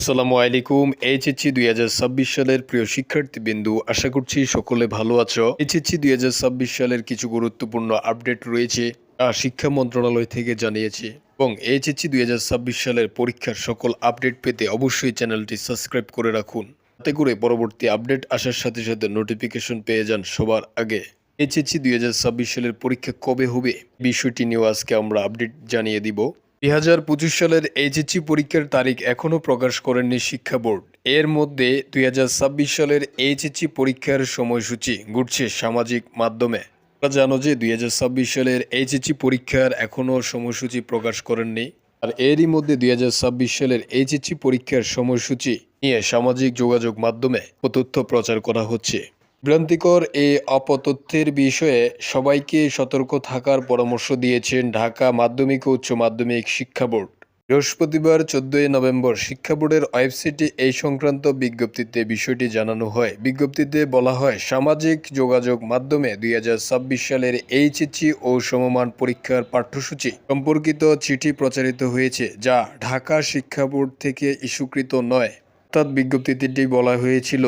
আসসালামু আলাইকুম, এইচএসসি দুই হাজার ছাব্বিশ সালের প্রিয় শিক্ষার্থীবৃন্দু, আশা করছি সকলে ভালো আছো। এইচএসসি দুই হাজার ছাব্বিশ সালের কিছু গুরুত্বপূর্ণ আপডেট রয়েছে যা শিক্ষা মন্ত্রণালয় থেকে জানিয়েছে। এবং এইচএসসি দুই হাজার ছাব্বিশ সালের পরীক্ষার সকল আপডেট পেতে অবশ্যই চ্যানেলটি সাবস্ক্রাইব করে রাখুন। তাতে করে পরবর্তী আপডেট আসার সাথে সাথে নোটিফিকেশন পেয়ে যান সবার আগে। এইচএসসি দুই হাজার ছাব্বিশ সালের পরীক্ষা কবে হবে? বিষয়টি নিয়েও আজকে আমরা আপডেট জানিয়ে দিব। দুই হাজার পঁচিশ সালের এইচএসসি পরীক্ষার তারিখ এখনও প্রকাশ করেননি শিক্ষা বোর্ড। এর মধ্যে দুই হাজার ছাব্বিশ সালের এইচএসসি পরীক্ষার সময়সূচি ঘুরছে সামাজিক মাধ্যমে। তোমরা জানো যে দুই হাজার ছাব্বিশ সালের এইচএসসি পরীক্ষার এখনও সময়সূচি প্রকাশ করেননি। আর এরই মধ্যে দুই হাজার ছাব্বিশ সালের এইচএসসি পরীক্ষার সময়সূচি নিয়ে সামাজিক যোগাযোগ মাধ্যমে তথ্য প্রচার করা হচ্ছে। বিভ্রান্তিকর এই অপতথ্যের বিষয়ে সবাইকে সতর্ক থাকার পরামর্শ দিয়েছেন ঢাকা মাধ্যমিক ও উচ্চ মাধ্যমিক শিক্ষা বোর্ড। বৃহস্পতিবার চোদ্দই নভেম্বর শিক্ষা বোর্ডের ওয়েবসাইটে এই সংক্রান্ত বিজ্ঞপ্তিতে বিষয়টি জানানো হয়। বিজ্ঞপ্তিতে বলা হয়, সামাজিক যোগাযোগ মাধ্যমে দুই হাজার ছাব্বিশ সালের এইচএসসি ও সমমান পরীক্ষার পাঠ্যসূচি সম্পর্কিত চিঠি প্রচারিত হয়েছে, যা ঢাকা শিক্ষা বোর্ড থেকে ইস্যুকৃত নয়। অর্থাৎ বিজ্ঞপ্তিটি বলা হয়েছিল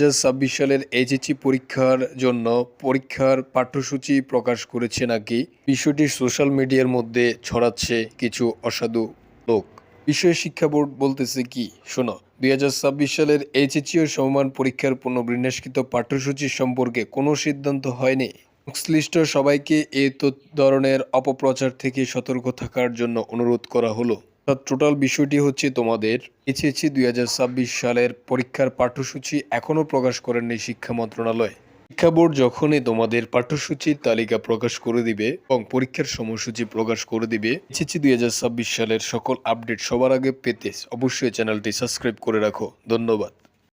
দু ছাব্বিশ সালের এইচএসসি পরীক্ষার জন্য পরীক্ষার পাঠ্যসূচি প্রকাশ করেছে নাকি? বিষয়টি সোশ্যাল মিডিয়ার মধ্যে ছড়াচ্ছে কিছু অসাধু লোক। বিষয় শিক্ষা বোর্ড বলতেছে কি? শোনো, দুই হাজার ছাব্বিশ সালের এইচএসসি ও সমমান পরীক্ষার পুনর্বিন্যাসকৃত পাঠ্যসূচি সম্পর্কে কোনো সিদ্ধান্ত হয়নি। সংশ্লিষ্ট সবাইকে এ ধরনের অপপ্রচার থেকে সতর্ক থাকার জন্য অনুরোধ করা হলো। টোটাল বিষয়টি হচ্ছে তোমাদের এইচএসসি দুই হাজার ছাব্বিশ সালের পরীক্ষার পাঠ্যসূচি এখনও প্রকাশ করেননি শিক্ষা মন্ত্রণালয়। শিক্ষা বোর্ড যখনই তোমাদের পাঠ্যসূচির তালিকা প্রকাশ করে দিবে এবং পরীক্ষার সময়সূচি প্রকাশ করে দিবে এইচএসসি দুই হাজার ছাব্বিশ সালের সকল আপডেট সবার আগে পেতে অবশ্যই চ্যানেলটি সাবস্ক্রাইব করে রাখো। ধন্যবাদ।